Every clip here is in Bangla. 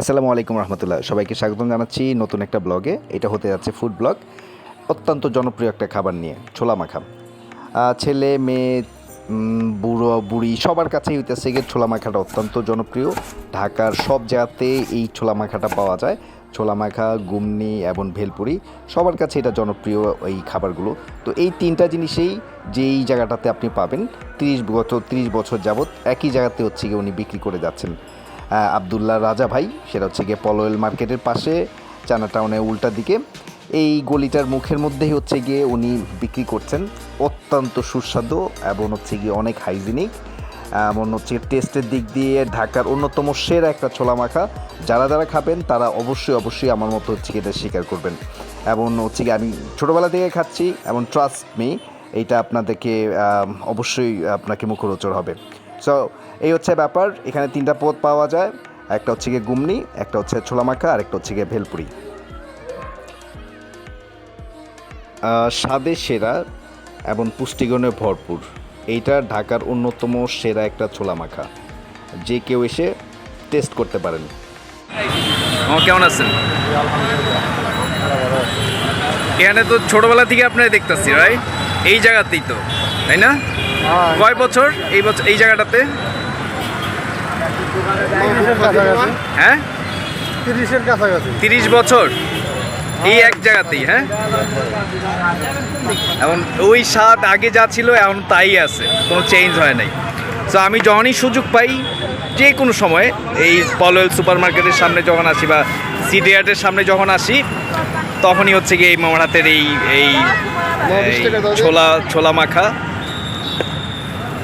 আসসালামু আলাইকুম রহমতুল্লাহ। সবাইকে স্বাগতম জানাচ্ছি নতুন একটা ব্লগে। এটা হতে যাচ্ছে ফুড ব্লগ। অত্যন্ত জনপ্রিয় একটা খাবার নিয়ে, ছোলা মাখা ছেলে, মেয়ে বুড়ো, বুড়ি, সবার কাছেই হইতেছে গিয়ে ছোলা মাখাটা অত্যন্ত জনপ্রিয়। ঢাকার সব জায়গাতে এই ছোলা মাখাটা পাওয়া যায়। ছোলা মাখা গুমনি এবং ভেলপুরি, সবার কাছে এটা জনপ্রিয় এই খাবারগুলো। তো এই তিনটা জিনিসেই যেই জায়গাটাতে আপনি পাবেন, তিরিশ বছর তিরিশ বছর যাবত একই জায়গাতে হচ্ছে গিয়ে উনি বিক্রি করে যাচ্ছেন। আবদুল্লাহ রাজা ভাই, সেটা হচ্ছে গিয়ে পলোয়েল মার্কেটের পাশে চানা টাউনের উল্টা দিকে। এই গলিটার মুখের মধ্যেই হচ্ছে গিয়ে উনি বিক্রি করছেন। অত্যন্ত সুস্বাদু এবং হচ্ছে গিয়ে অনেক হাইজিনিক এমন হচ্ছে টেস্টের দিক দিয়ে ঢাকার অন্যতম সেরা একটা ছোলা মাখা। যারা যারা খাবেন, তারা অবশ্যই অবশ্যই আমার মতো হচ্ছে এটা স্বীকার করবেন। এবং হচ্ছে গিয়ে আমি ছোটোবেলা থেকে খাচ্ছি, এবং ট্রাস্ট মি এইটা আপনাদেরকে অবশ্যই আপনাকে মুখরোচর হবে। সো এই হচ্ছে ব্যাপার। এখানে তিনটা পদ পাওয়া যায়। একটা হচ্ছে গিয়ে গুমনি, একটা হচ্ছে ছোলা মাখা আর একটা হচ্ছে গিয়ে ভেলপুরি। স্বাদে সেরা এবং পুষ্টিগুণে ভরপুর। এইটা ঢাকার অন্যতম সেরা একটা ছোলা মাখা যে কেউ এসে টেস্ট করতে পারেন। কেমন আছেন? এখানে তো ছোটবেলা থেকে আপনারা দেখতেছি রাইট এই জায়গাতেই তো, তাই না? কয় বছর এই বছর এই জায়গাটাতে? হ্যাঁ? তিরিশ বছর। এই এক জায়গাতেই হ্যাঁ? এখন ওই স্বাদ আগে যা ছিল, এখন তাই আছে। কোনো চেঞ্জ হয় নাই। তো আমি যখনই সুযোগ পাই, যে কোনো সময়ে, এই পলওয়েল সুপার মার্কেটের সামনে যখন আসি বা সিডিয়ার্টের সামনে যখন আসি, তখনই হচ্ছে গিয়ে এই মামার হাতের এই এই এই ছোলা ছোলা মাখা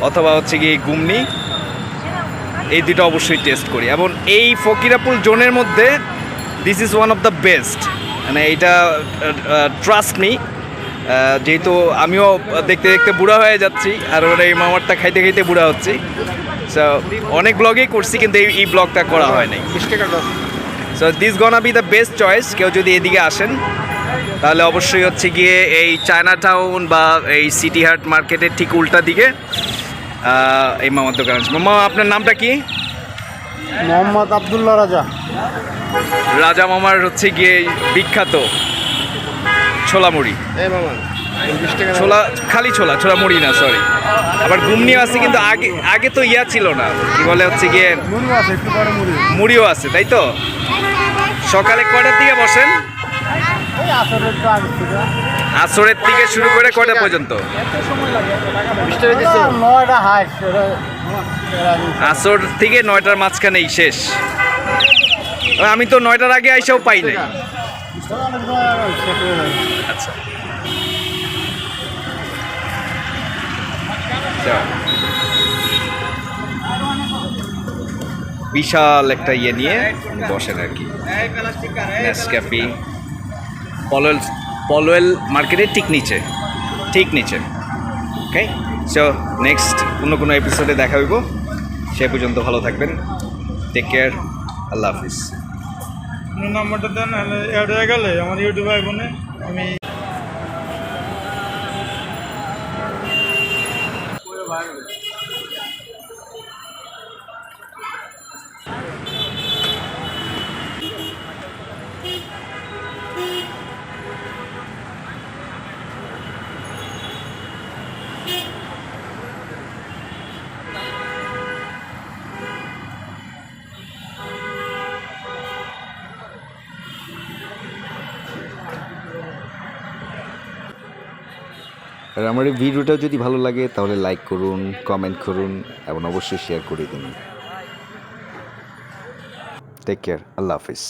অথবা হচ্ছে গিয়ে গুমনি এই দুটো অবশ্যই টেস্ট করি। এবং এই ফকিরাপুল জোনের মধ্যে this is one of the best মানে এইটা ট্রাস্ট মি যেহেতু আমিও দেখতে দেখতে বুড়া হয়ে যাচ্ছি আর ওরা এই মামারটা খাইতে খাইতে বুড়া হচ্ছি। সো অনেক ব্লগেই করছি কিন্তু এই এই ব্লগটা করা হয় নাই। So this gon gonna be the best choice কেউ যদি এদিকে আসেন তাহলে অবশ্যই হচ্ছে গিয়ে এই চায়না টাউন বা এই সিটি হার্ট মার্কেটের ঠিক উল্টা দিকে। এই মামার দোকান আছে মামা আপনার নামটা কি? মোহাম্মদ আবদুল্লাহ রাজা। রাজা মামার হচ্ছে গিয়ে বিখ্যাত ছোলা মুড়ি ছোলা খালি ছোলা ছোলা মুড়ি না সরি আবার ঘুমনিও আছে কিন্তু আগে আগে তো ইয়া ছিল না। কি বলে হচ্ছে গিয়ে? একটু মুড়িও আছে তাই তো? সকালে কয়টার দিকে বসেন? আসরের থেকে শুরু করে কয়টা পর্যন্ত? আসর থেকে নয়টার মাঝখানেই শেষ। আমি তো নয়টার আগে আইসাও পাই নাই। আচ্ছা। আচ্ছা। বিশাল একটা ইয়ে নিয়ে বসেন আর কি। নেসক্যাফি পলোয়েল পলওয়েল মার্কেটের ঠিক নিচে ঠিক নিচে ওকে সো নেক্সট অন্য কোনো এপিসোডে দেখা হইব। সে পর্যন্ত ভালো থাকবেন। টেক কেয়ার আল্লাহ হাফিজ। নম্বরটা দেন নাহলে অ্যাড হয়ে গেলে আমার ইউটিউবে আইবনে, আমি আর আমার এই ভিডিওটা যদি ভালো লাগে, তাহলে লাইক করুন কমেন্ট করুন, এবং অবশ্যই শেয়ার করে দিন। টেক কেয়ার আল্লাহ হাফিজ।